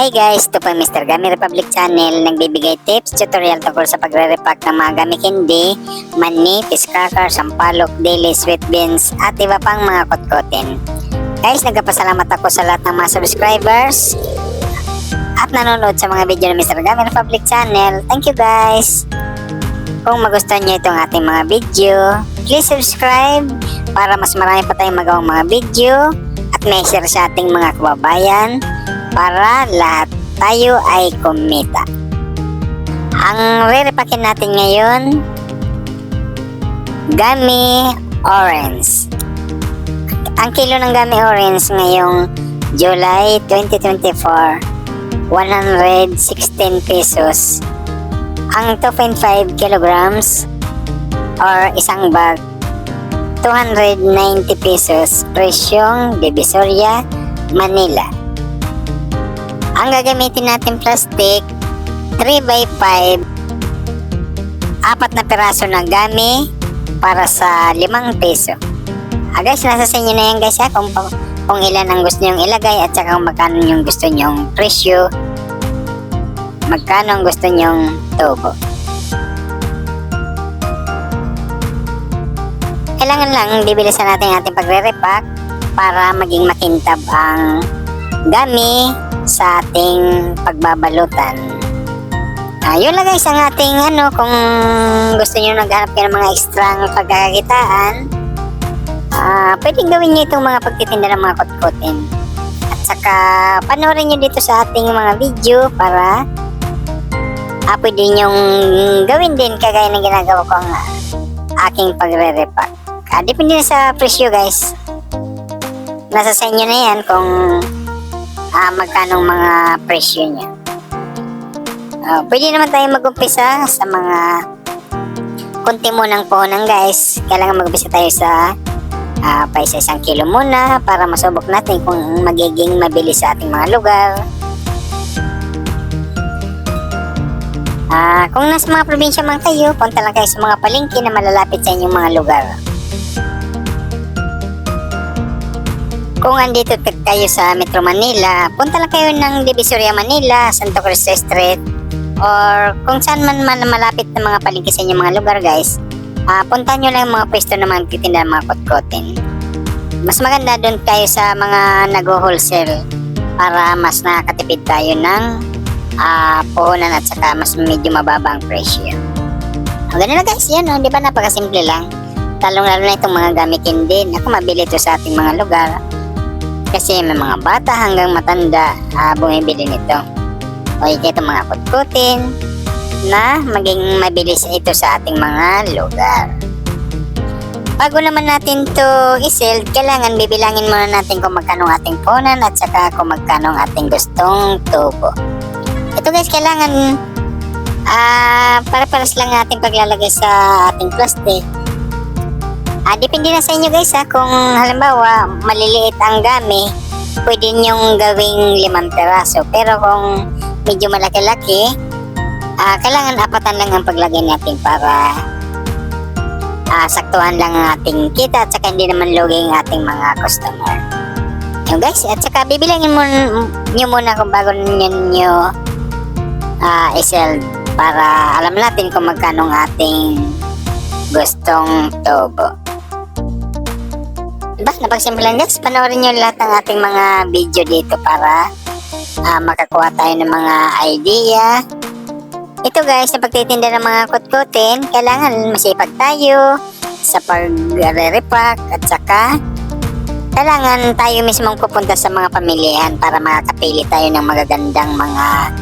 Hi guys, ito po Mr. Gami Republic Channel nagbibigay tips, tutorial tungkol sa pagre-repack ng mga gami candy, mani, fish cracker, sampalok, daily, sweet beans, at iba pang mga kotkotin. Guys, nagpapasalamat ako sa lahat ng mga subscribers at nanonood sa mga video ng Mr. Gami Republic Channel. Thank you guys! Kung magustuhan nyo itong ating mga video, please subscribe para mas marami pa tayong magawang mga video at may share sa ating mga kababayan para lahat tayo ay kumita. Ang re-repakin natin ngayon, gummy orange. Ang kilo ng gummy orange ngayong July 2024, 116 pesos. Ang 2.5 kilograms or isang bag, 290 pesos. Presyong Divisoria, Manila. Ang gagamitin natin plastic, 3x5, apat na piraso ng gami para sa 5 peso. Ah, guys, nasa sa inyo na yan guys ha, kung, kung ilan ang gusto nyong ilagay at saka kung magkano yung gusto nyong presyo, magkano ang gusto nyong tubo. Kailangan lang bibilisan natin ating pagre-repack para maging makintab ang gami sa ating pagbabalutan. Ah, yun lang guys ang ating ano, kung gusto niyo naghanap kayo ng mga ekstrang pagkakakitaan, ah, pwedeng gawin niyo itong mga pagtitinda ng mga kotkotin. At saka panoorin niyo dito sa ating mga video para ah, pwede niyong gawin din kagaya ng ginagawa ko ang aking pagre-repack. Ah, depende na sa presyo guys. Nasa sa inyo na yan kung ah magkano mga presyo niya. Ah, pwede naman tayo mag-umpisa sa mga konti munang puhunan guys. Kailangan mag-umpisa tayo sa ah pa isa isang kilo muna para masubok natin kung magiging mabilis sa ating mga lugar. Ah, kung nasa mga probinsya man kayo, punta lang kayo sa mga palengke na malalapit sa inyong mga lugar. Kung andito kayo sa Metro Manila, punta lang kayo ng Divisoria Manila, Santo Cristo Street, or kung saan man man malapit na mga palengke sa inyong mga lugar guys, ah punta nyo lang mga pwesto na mga titinda ng mga kotkotin. Mas maganda doon kayo sa mga nag-wholesale para mas nakakatipid tayo ng ah puhunan at saka mas medyo mababa ang presyo. O ganun na guys, yan o, di ba napakasimple lang. Talong lalo na itong mga gamitin din. Ako mabili ito sa ating mga lugar. Kasi may mga bata hanggang matanda ah, bumibili nito. O ito mga kutkutin na maging mabilis ito sa ating mga lugar. Bago naman natin to iseld, kailangan bibilangin muna natin kung magkano ang ating punan at saka kung magkano ang ating gustong tubo. Ito guys, kailangan ah para-paras lang natin paglalagay sa ating plastic. Ah, depende na sa inyo guys ha, kung halimbawa maliliit ang gami, pwede nyong gawing limang peraso. Pero kung medyo malaki-laki, ah, kailangan apatan lang ang paglagay natin para ah, saktuhan lang ang ating kita at saka hindi naman lugi ang ating mga customer. Yung guys, at saka bibilangin mo nyo muna kung bago nyo, nyo ah, isell para alam natin kung magkano ang ating gustong tubo. Diba? Napagsimpulan guys, panoorin nyo lahat ng ating mga video dito para ah, makakuha tayo ng mga idea. Ito guys, sa pagtitinda ng mga kutkutin, kailangan masipag tayo sa pag-repack at saka kailangan tayo mismong pupunta sa mga pamilihan para makakapili tayo ng magagandang mga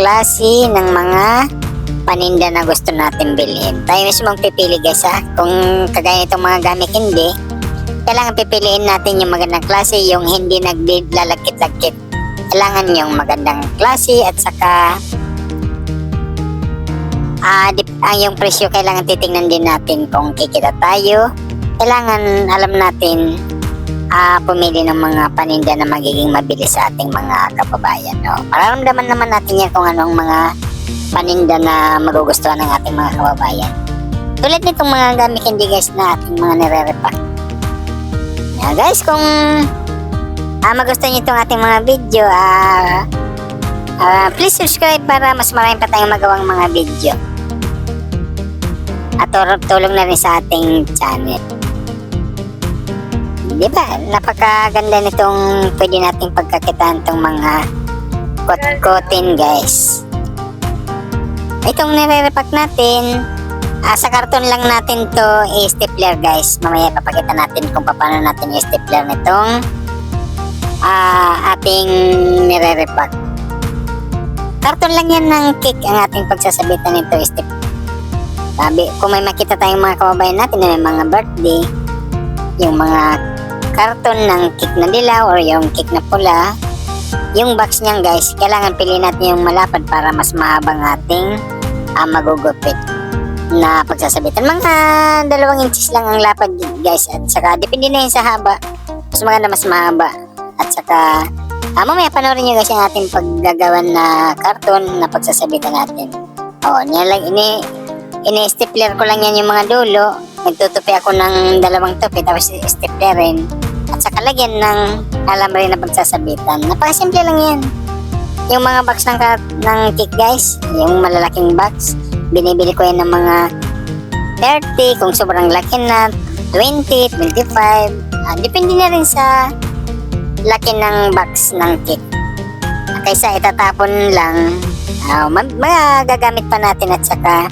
klase ng mga paninda na gusto natin bilhin. Tayo mismong pipili guys ha. Kung kagaya nitong mga gamit hindi, kailangan pipiliin natin yung magandang klase, yung hindi naglalagkit-lagkit. Kailangan yung magandang klase at saka ah dip, ang yung presyo kailangan titingnan din natin kung kikita tayo. Kailangan alam natin ah pumili ng mga paninda na magiging mabilis sa ating mga kababayan. No? Mararamdaman naman natin yan kung anong mga paninda na magugustuhan ng ating mga kababayan. Tulad nitong mga gamit hindi guys na ating mga nire-repack. Yan guys, kung ah, magustuhan niyo itong ating mga video, ah, Ah, please subscribe para mas marami pa tayong magawang mga video. At tulong na rin sa ating channel. Di ba? Napakaganda nitong pwede nating pagkakitaan tong mga kot-kotin guys. Itong nire-repack natin, ah, sa karton lang natin to i-stapler guys. Mamaya papakita natin kung paano natin i-stapler nitong ah, ating nire-repack. Karton lang yan ng cake ang ating pagsasabitan nito step. Sabi, kung may makita tayong mga kababayan natin na may mga birthday, yung mga karton ng cake na dilaw or yung cake na pula, yung box niyan guys, kailangan piliin natin yung malapad para mas mahabang ating uh, magugupit na pagsasabitan. Mga dalawang inches lang ang lapad guys at saka depende na yun sa haba. Mas maganda mas mahaba at saka Ah, mamaya panoorin nyo guys yung ating paggagawan na karton na pagsasabitan natin. Oo, niya lang, ini, ini-stapler ko lang yan yung mga dulo. Nagtutupi ako ng dalawang tupi tapos staplerin. At saka lagyan ng alambre na pagsasabitan. Napakasimple lang yan. Yung mga box ng, ng cake guys, yung malalaking box, binibili ko yan ng mga 30 kung sobrang laki na, 20, 25. Ah, depende na rin sa laki ng box ng cake. Kaysa itatapon lang, uh, magagamit pa natin at saka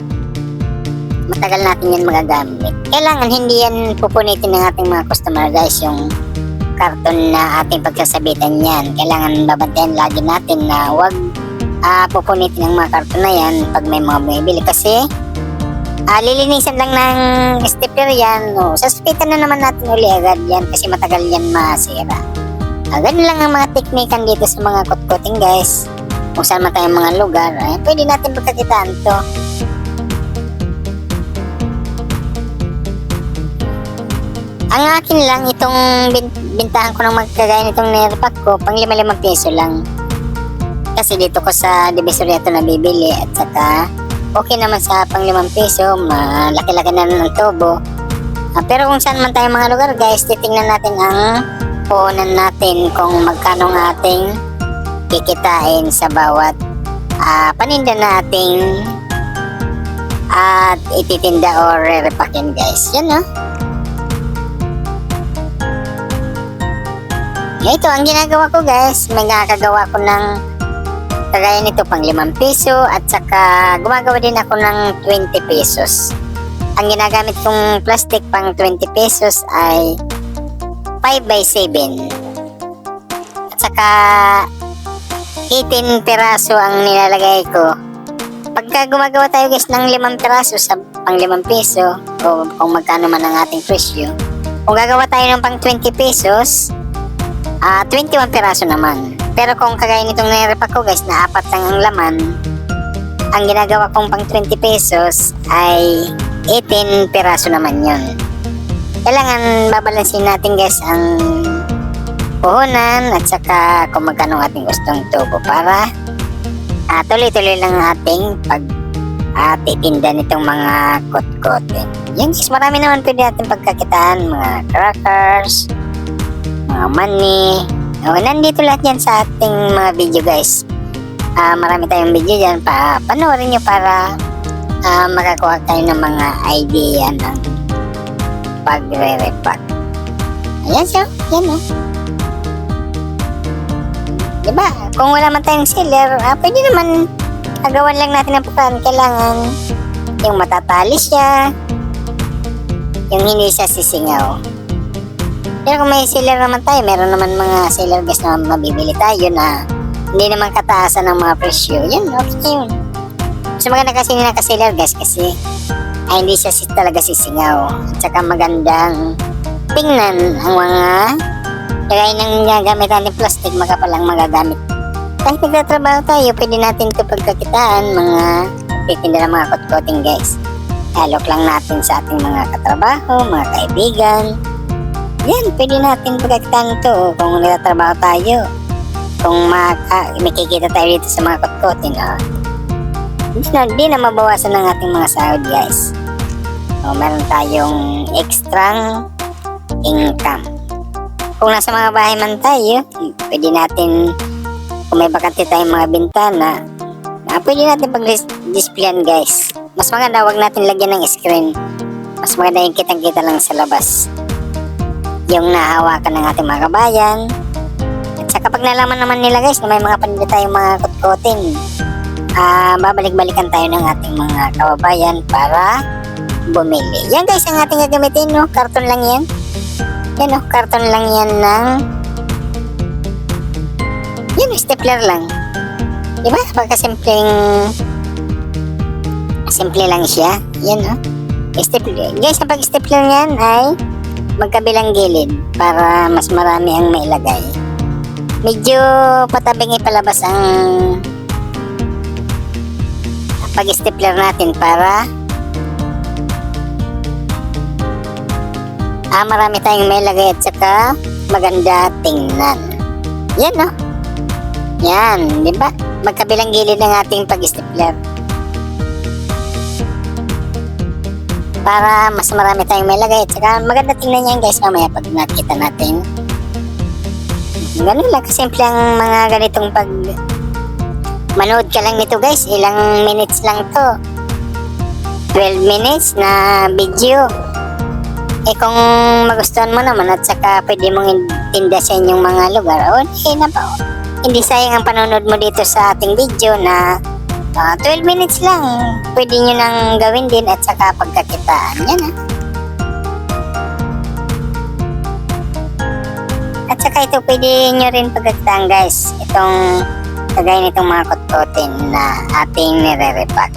matagal natin yan magagamit. Kailangan hindi yan pupunitin ng ating mga customer guys yung karton na ating pagsasabitan yan. Kailangan babantayan lagi natin na wag uh, pupunitin ng mga karton na yan pag may mga bumibili kasi uh, lilinisan lang ng stepper yan. No, sasabitan na naman natin uli agad yan kasi matagal yan masira. Ah, ganun lang ang mga teknikan dito sa mga kutkuting guys. Kung saan man tayong mga lugar, eh, pwede natin pagkakitaan to. Ang akin lang, itong bin- bintahan ko ng magkagaya nitong nerpak ko, pang 5-5 piso lang. Kasi dito ko sa Divisoria ito nabibili at saka okay naman sa pang 5 piso, malaki-laki na ng tubo. Ah, pero kung saan man tayong mga lugar guys, titingnan natin ang puhunan natin kung magkano ang ating kikitain sa bawat ah, paninda nating at ititinda or repakin guys. Yan no. Ito ang ginagawa ko guys. May nakakagawa ko ng kagaya nito pang 5 piso at saka gumagawa din ako ng 20 pesos. Ang ginagamit kong plastic pang 20 pesos ay 5 by 7. At saka 18 piraso ang nilalagay ko. Pagka gumagawa tayo guys ng 5 piraso sa pang 5 peso o kung magkano man ang ating presyo. Kung gagawa tayo ng pang 20 pesos, ah 21 piraso naman. Pero kung kagaya nitong nairepack ko guys na apat lang ang laman, ang ginagawa kong pang 20 pesos ay 18 piraso naman yon. Kailangan babalansin natin guys ang puhunan at saka kung magkano ang ating gustong tubo para ah, tuloy-tuloy lang ang ating pag ah, titinda nitong mga kot-kot. Yan guys, marami naman pwede natin pagkakitaan, mga crackers, mga money. O, nandito lahat yan sa ating mga video guys. Ah, marami tayong video dyan pa panoorin nyo para ah, makakuha tayo ng mga idea ng pagre-repack. Ayan siya, yan o. Diba? Kung wala man tayong seller, ah, pwede naman agawan lang natin ang pukan. Kailangan yung matatali siya, yung hindi siya sisingaw. Pero kung may seller naman tayo, meron naman mga seller guys na mabibili tayo na hindi naman kataasan ng mga presyo. Yan, okay yun. Mas maganda kasi nila ka-seller guys kasi ay hindi siya si- talaga sisingaw. At saka magandang tingnan ang mga kagaya ng gagamit natin plastic, makapalang magagamit. Kahit nagtatrabaho tayo, pwede natin ito pagkakitaan, mga titinda ng mga kot-koting guys. Alok lang natin sa ating mga katrabaho, mga kaibigan. Yan, pwede natin pagkakitaan ito kung nagtatrabaho tayo. Kung maka, may kikita tayo dito sa mga kot-koting, ah, hindi na, hindi na mabawasan ng ating mga sahod guys. So, meron tayong extra income. Kung nasa mga bahay man tayo, pwede natin kung may bakante tayong mga bintana, na pwede natin pag-displayan guys. Mas maganda, wag natin lagyan ng screen. Mas maganda yung kitang-kita lang sa labas. Yung nahawakan ng ating mga kabayan. At saka pag nalaman naman nila guys na may mga paninda tayong mga kutkutin, ah babalik-balikan tayo ng ating mga kababayan para bumili. Yan guys ang ating gagamitin, no? Karton lang yan. Yan, no? Karton lang yan ng... Yan, stapler lang. Di ba? Pagka-simpleng... Simple lang siya. Yan, no? Stapler. Guys, ang pag-stapler niyan ay magkabilang gilid para mas marami ang mailagay. Medyo patabing ipalabas ang pag-stapler natin para ah, marami tayong may lagay at saka maganda tingnan. Yan, no? Yan, di ba? Magkabilang gilid ng ating pag-stapler. Para mas marami tayong may lagay at saka maganda tingnan yan guys mamaya pag nakita natin. Ganun lang kasimple ang mga ganitong pag manood ka lang nito guys, ilang minutes lang to. 12 minutes na video. Eh kung magustuhan mo naman at saka pwede mong tinda sa inyong mga lugar, o eh, na hindi sayang ang panonood mo dito sa ating video na ah, 12 minutes lang. Pwede nyo nang gawin din at saka pagkakitaan. Yan ah. At saka ito pwede nyo rin pagkakitaan guys. Itong kagaya nitong mga kutkutin na ating nire-repack.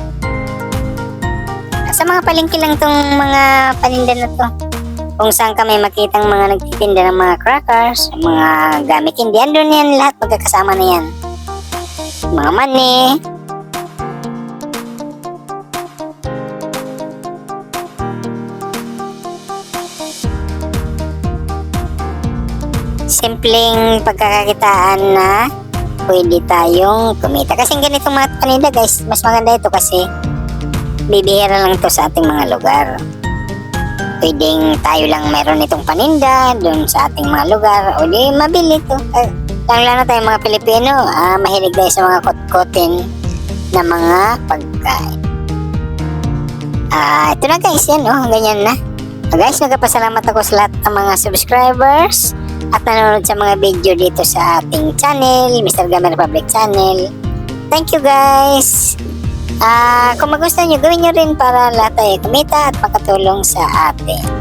Sa mga palengke lang tong mga paninda na to kung saan kami makitang mga nagtitinda ng mga crackers, mga gamit hindi. Andun yan lahat pagkakasama na yan. Mga mani. Simpleng pagkakakitaan na pwede tayong kumita. Kasi ganitong mga paninda guys, mas maganda ito kasi bibihira lang to sa ating mga lugar pwedeng tayo lang meron itong paninda doon sa ating mga lugar o di mabili to. Eh, lang lang na tayo mga Pilipino, ah, mahilig tayo sa mga kotkotin na mga pagkain. Ah, ito na guys, yan oh, ganyan na. Ah, guys, nagpasalamat ako sa lahat ng mga subscribers at nanonood sa mga video dito sa ating channel, Mr. Gamer Public Channel. Thank you guys! Ah, kung magustuhan nyo, gawin nyo rin para lahat tayo kumita at makatulong sa atin.